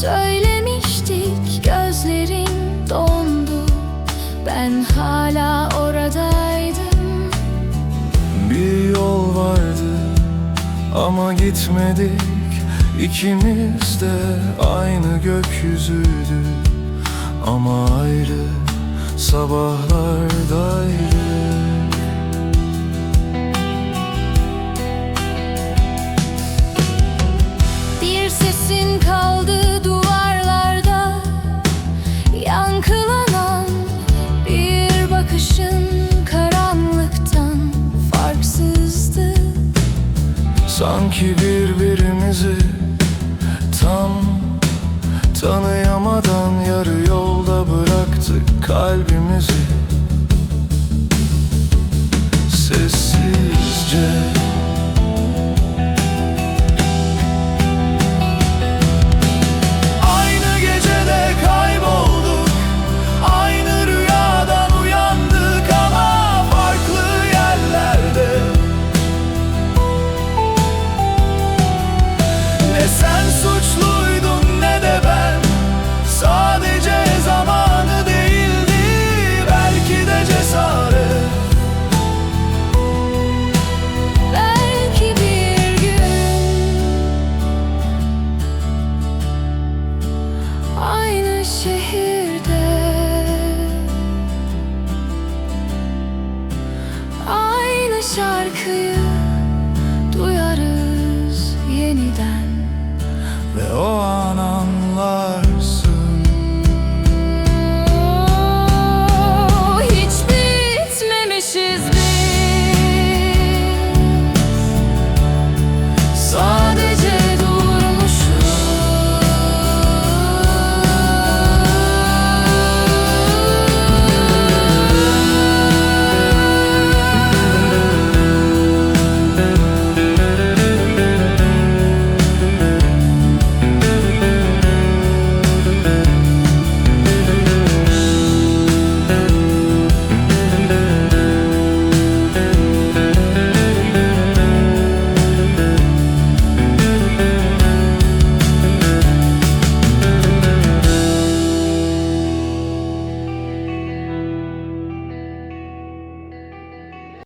Söylemiştik. Gözlerin dondu Ben hala orada Ama gitmedik ikimiz de aynı gökyüzüydü Ama ayrı sabahlardaydı Sanki birbirimizi tam tanıyamadan yarı yolda bıraktık kalbimizi. yeniden. Ve o ana